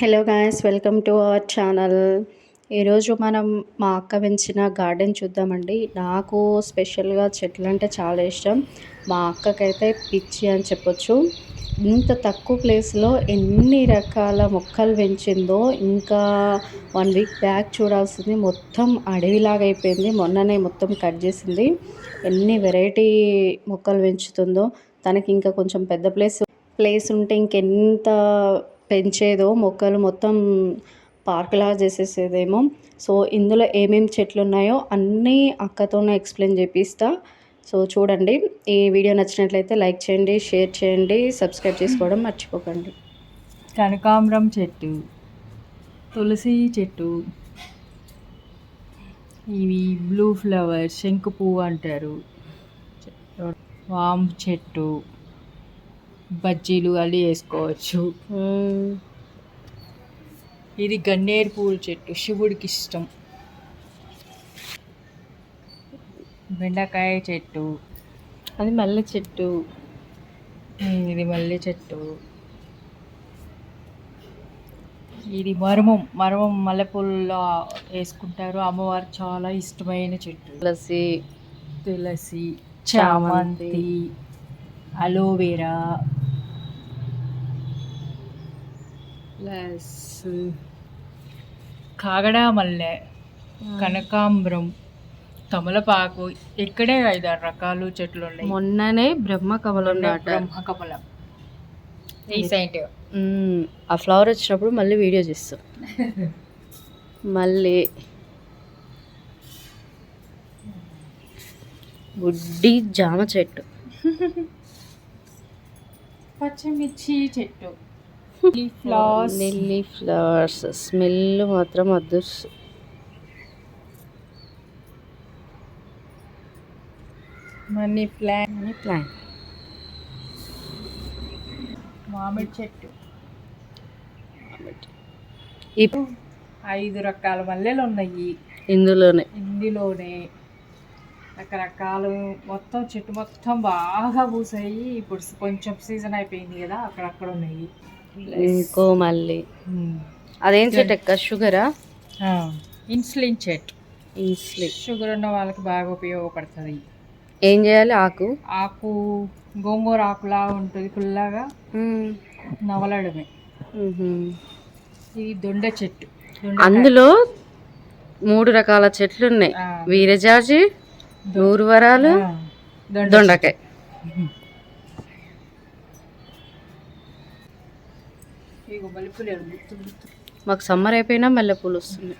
Hello guys welcome to our channel ఈరోజు మనం మా అక్క పెంచిన గార్డెన్ చూద్దామండి. నాకు స్పెషల్గా చెట్లు అంటే చాలా ఇష్టం. మా అక్కకైతే పిచ్చి అని చెప్పొచ్చు. ఇంత తక్కువ ప్లేస్లో ఎన్ని రకాల మొక్కలు పెంచిందో ఇంకా వన్ వీక్ బ్యాక్ చూడాల్సింది. మొత్తం అడవిలాగా అయిపోయింది. మొన్ననే మొత్తం కట్ చేసింది. ఎన్ని వెరైటీ మొక్కలు పెంచుతుందో. తనకి ఇంకా కొంచెం పెద్ద ప్లేస్ ప్లేస్ ఉంటే ఇంకెంత పెంచేదో మొక్కలు మొత్తం పార్క్లా చేసేసేదేమో. సో ఇందులో ఏమేమి చెట్లు ఉన్నాయో అన్నీ అక్కతోనే ఎక్స్ప్లెయిన్ చేపిస్తా. సో చూడండి. ఈ వీడియో నచ్చినట్లయితే లైక్ చేయండి షేర్ చేయండి సబ్స్క్రైబ్ చేసుకోవడం మర్చిపోకండి. కనకాంబరం చెట్టు తులసి చెట్టు ఇవి బ్లూ ఫ్లవర్ శంకు పువ్వు అంటారు. వామ్ చెట్టు. బజ్జీలు అల్లి వేసుకోవచ్చు. ఇది గన్నేరు పువ్వుల చెట్టు శివుడికి ఇష్టం. బెండకాయ చెట్టు. అది మల్లె చెట్టు. ఇది మల్లె చెట్టు. ఇది మరుమం మరుమం మల్లెపూలలో వేసుకుంటారు. అమ్మవారు చాలా ఇష్టమైన చెట్టు. తులసి. తులసి చామంతి అలోవెరా. ప్లస్ కాగడ మల్లె కనకాంబరం తమలపాకు ఇక్కడే ఐదారు రకాలు చెట్లు ఉన్నాయి మొన్ననే బ్రహ్మ కమలం నాటారు. బ్రహ్మకమలం రీసెంట్ మ్మ్. ఆ ఫ్లవర్ వచ్చినప్పుడు మళ్ళీ వీడియో చేస్తాం. మళ్ళీ గుడ్డి జామ చెట్టు. పచ్చిమిర్చి చెట్టు. ఫ్లవర్స్ లిల్లీ ఫ్లవర్స్ స్మెల్ మాత్రం అదృశ్య మనీ ప్లాంట్ మనీ ప్లాంట్ మామిడి చెట్టు. ఇప్- ఐదు రకాల మల్లెలు ఉన్నాయి. ఇందులోనే. ఇందులోనే రకరకాలు మొత్తం చెట్టు మొత్తం బాగా పూసాయి. ఇప్పుడు కొంచెం సీజన్ అయిపోయింది కదా అక్కడక్కడ ఉన్నాయి. ఇంకో మళ్ళీ. అదేం చెట్టు అక్క? షుగరా? ఇన్సులిన్ చెట్టు ఇన్స్లీ షుగర్ ఉన్న వాళ్ళకి బాగా ఉపయోగపడుతుంది. ఏం చేయాలి? ఆకు? ఆకు గోంగూర ఆకులా ఉంటుంది పుల్లగా. నవలడమే. మ్మ్. ఇది దొండ చెట్టు. అందులో మూడు రకాల చెట్లు ఉన్నాయి. వీరజాజి దొండ దొండకాయ ఇగో మల్లెపూలు ఏడు గుత్తులు గుత్తులు. మాకు సమ్మర్ అయిపోయినా మల్లెపూలు వస్తుంది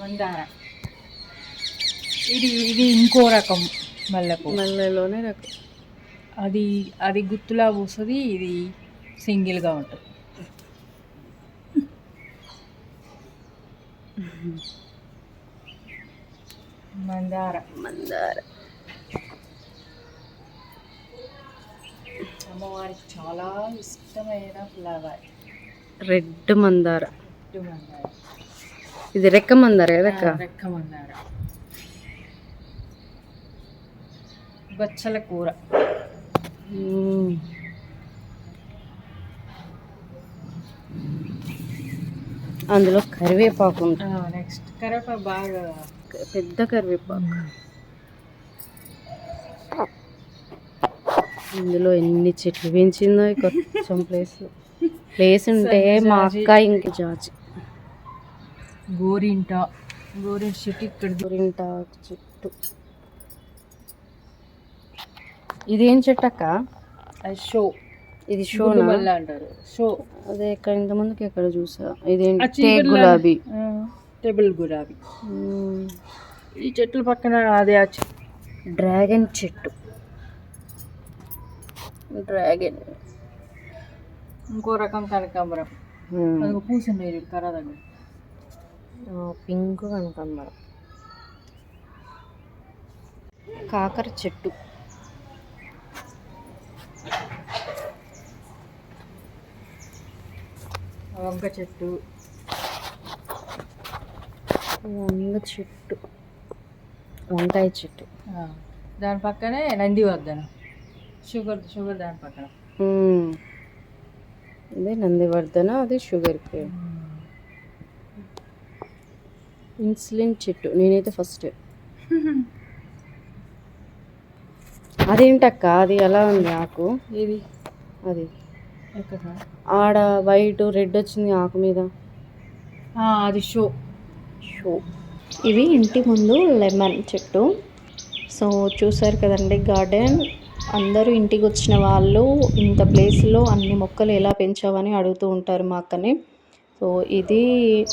మందార. ఇది ఇది ఇంకో రకం మల్లెపూ మల్లెలోనే రకం. అది అది గుత్తులా పూస్తుంది ఇది సింగిల్గా ఉంటుంది. మందార. మందార. అమ్మవారికి చాలా ఇష్టమైన ఫ్లవర్. రెడ్ మందార. మందార. ఇది రెక్క మందార కదక్క రెక్క మందార. బచ్చల కూర. అందులో కరివేపాకు నెక్స్ట్ కరివేపాకు బాగా పెద్ద కరివేపాకు. ఇందులో ఎన్ని చెట్లు పెంచిందో కొంచెం ప్లేస్ ప్లేస్ ఉంటే మా అక్క ఇంక జాజి. గోరింట. గోరింట చెట్టు ఇక్కడ గోరింటాకు చెట్టు. ఇదేం చెట్టు అక్క? షో. ఇది షో అంటారు. షో. అదే ఇక్కడ ఇంత ముందుకి ఎక్కడ చూసా? ఇదేంటి? గులాబీ టేబుల్ గులాబీ. ఈ చెట్ల పక్కన అదే డ్రాగన్ చెట్టు. డ్రాగన్. ఇంకో రకం కనకాంబరం. అది ఒక పూసిండే కర్ర దగ్గర పింక్ కనకాంబరం. కాకర చెట్టు. వంక చెట్టు. వంగ చెట్టు. వంకాయ చెట్టు. ఆ, దాని పక్కనే నందివర్ధనం షుగర్ షుగర్ దాని పక్కన. ఇది నందివర్ధన అది షుగర్ కేన్ ఇన్సులిన్ చెట్టు నేనైతే ఫస్ట్. అదేంటక్క అది ఎలా ఉంది ఆకు? ఇది అది. ఆడ వైట్ రెడ్ వచ్చింది ఆకు మీద. అది షో. షో. ఇవి ఇంటి ముందు లెమన్ చెట్టు. సో చూసారు కదండి గార్డెన్. అందరూ ఇంటికి వచ్చిన వాళ్ళు ఇంత ప్లేస్లో అన్ని మొక్కలు ఎలా పెంచావని అడుగుతూ ఉంటారు మా అక్కని. సో ఇది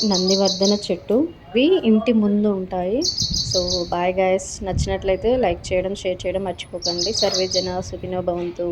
నందివర్ధన చెట్టు. ఇవి ఇంటి ముందు ఉంటాయి. సో బాయ్ గాయస్ నచ్చినట్లయితే లైక్ చేయడం షేర్ చేయడం మర్చిపోకండి. సర్వే జన సుఖినో భవంతు.